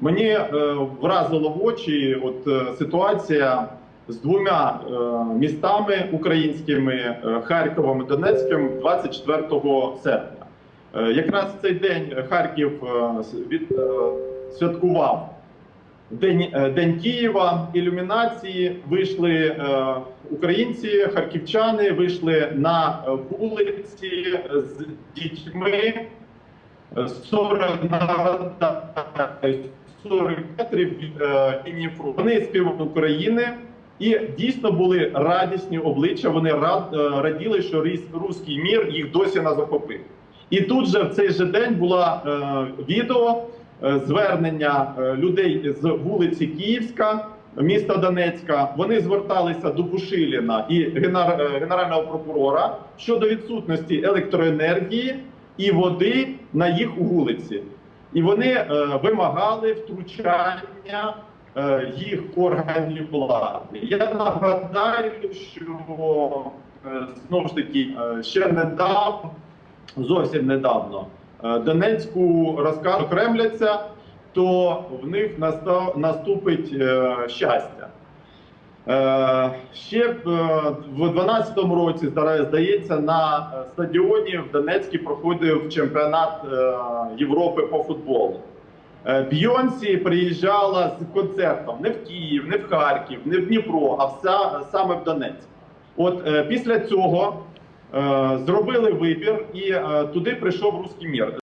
Мені е, вразило в очі от е, ситуація з двома е, містами українськими е, Харковом і Донецьким 24 серпня. Е, якраз цей день Харків е, від, е, святкував День, е, День Києва, ілюмінації вийшли е, українці, харківчани вийшли на е, вулиці з дітьми. 40 нагадаю, 40 метрів від лінії фронту. Вони співали України і дійсно були радісні обличчя. Вони рад, е, раділи, що руський мір їх досі не захопив. І тут же в цей же день була е, відео е, звернення людей з вулиці Київська. Міста Донецька вони зверталися до Бушиліна і генер- генерального прокурора щодо відсутності електроенергії і води на їх вулиці. І вони е, вимагали втручання е, їх органів влади. Я нагадаю, що е, знову ж таки е, ще недавно, зовсім недавно, е, Донецьку розказ окремляться, то в них настав, наступить е, щастя. Е, Ще е, в 12-му році здається на е, стадіоні в Донецькій проходив чемпіонат Європи по футболу. Бйонсі приїжджала з концертом не в Київ, не в Харків, не в Дніпро, а вся, саме в Донецьк. От після цього зробили вибір, і туди прийшов руський мір.